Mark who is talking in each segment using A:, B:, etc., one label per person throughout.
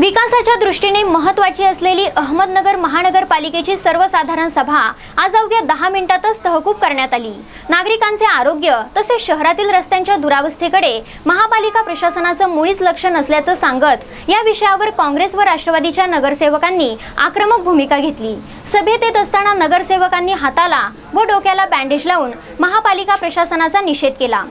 A: विकासाच्या दृष्टीने महत्वाची असलेली अहमदनगर महानगरपालिकेची सर्वसाधारण सभा आज अवघ्या दहा मिनिटातच तहकूब करण्यात आली. नागरिकांचे आरोग्य तसेच शहरातील रस्त्यांच्या दुरावस्थेकडे महापालिका प्रशासनाचं मुळीच लक्ष नसल्याचं सांगत या विषयावर काँग्रेस व राष्ट्रवादीच्या नगरसेवकांनी आक्रमक भूमिका घेतली. सभेत येत असताना नगरसेवकांनी हाताला व डोक्याला बँडेज लावून महापालिका प्रशासनाचा निषेध केला.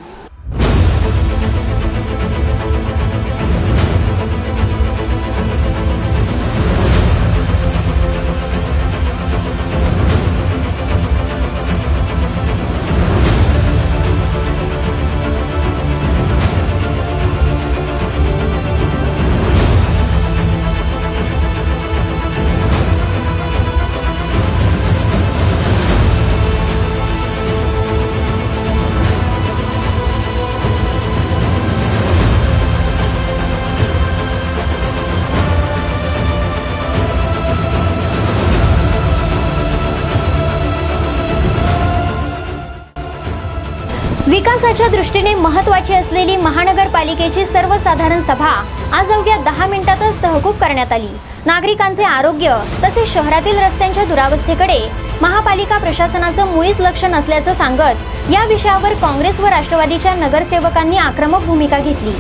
A: विकासाच्या दृष्टीने महत्वाची असलेली महानगरपालिकेची सर्वसाधारण सभा आज अवघ्या दहा मिनिटातच तहकूब करण्यात आली. नागरिकांचे आरोग्य तसेच शहरातील रस्त्यांच्या दुरावस्थेकडे महापालिका प्रशासनाचं मुळीच लक्ष नसल्याचं सांगत या विषयावर काँग्रेस व राष्ट्रवादीच्या नगरसेवकांनी आक्रमक भूमिका घेतली.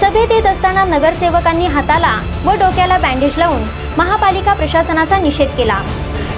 A: सभेत येत असताना नगरसेवकांनी हाताला व डोक्याला बँडेज लावून महापालिका प्रशासनाचा निषेध केला.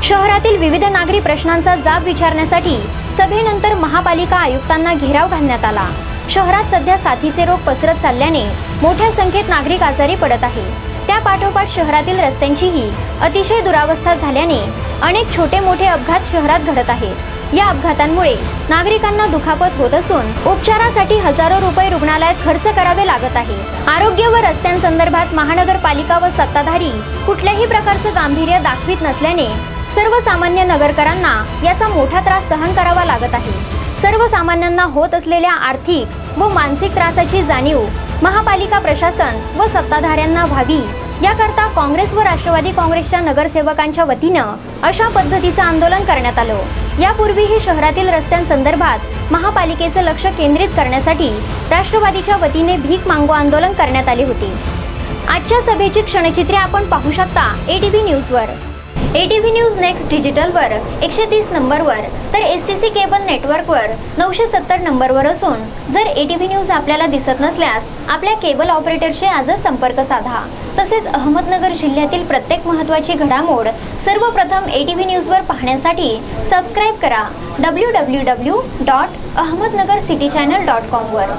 A: शहरातील विविध नागरी प्रश्नांचा जाब विचारण्यासाठी सभेनंतर महापालिका आयुक्तांना घेराव घालण्यात आला. शहरात सध्या साथीचे रोग पसरत चालल्याने मोठ्या संख्येत नागरिक आजारी पडत आहे. त्या पाठोपाठ शहरातील रस्त्यांचीही अतिशय दुरावस्था झाल्याने अनेक छोटे मोठे अपघात शहरात घडत आहेत. या अपघातांमुळे नागरिकांना दुखापत होत असून उपचारासाठी हजारो रुपये रुग्णालयात खर्च करावे लागत आहे. आरोग्य व रस्त्यांसंदर्भात महानगरपालिका व सत्ताधारी कुठल्याही प्रकारचं गांभीर्य दाखवित नसल्याने सर्वसामान्य नगरकरांना याचा मोठा त्रास सहन करावा लागत आहे. सर्वसामान्यांना होत असलेल्या आर्थिक व मानसिक त्रासाची जाणीव महापालिका प्रशासन व सत्ताधाऱ्यांना व्हावी. याकरता काँग्रेस व राष्ट्रवादी काँग्रेसच्या नगरसेवकांच्या वतीनं अशा पद्धतीचं आंदोलन करण्यात आलं. यापूर्वीही शहरातील रस्त्यांसंदर्भात महापालिकेचं लक्ष केंद्रित करण्यासाठी राष्ट्रवादीच्या वतीने भीक मागो आंदोलन करण्यात आले होते. आजच्या सभेची क्षणचित्रे आपण पाहू शकता एटीव्ही न्यूजवर. एटीव्ही न्यूज नेक्स्ट डिजिटलवर एकशे तीस नंबरवर तर एस सी सी केबल नेटवर्कवर नऊशे सत्तर नंबरवर असून जर एटीव्ही न्यूज आपल्याला दिसत नसल्यास आपल्या केबल ऑपरेटरशी आजच संपर्क साधा. तसेच अहमदनगर जिल्ह्यातील प्रत्येक महत्त्वाची घडामोड सर्वप्रथम एटीव्ही न्यूजवर पाहण्यासाठी सबस्क्राईब करा. W W W dot Ahmednagar city channel dot कॉमवर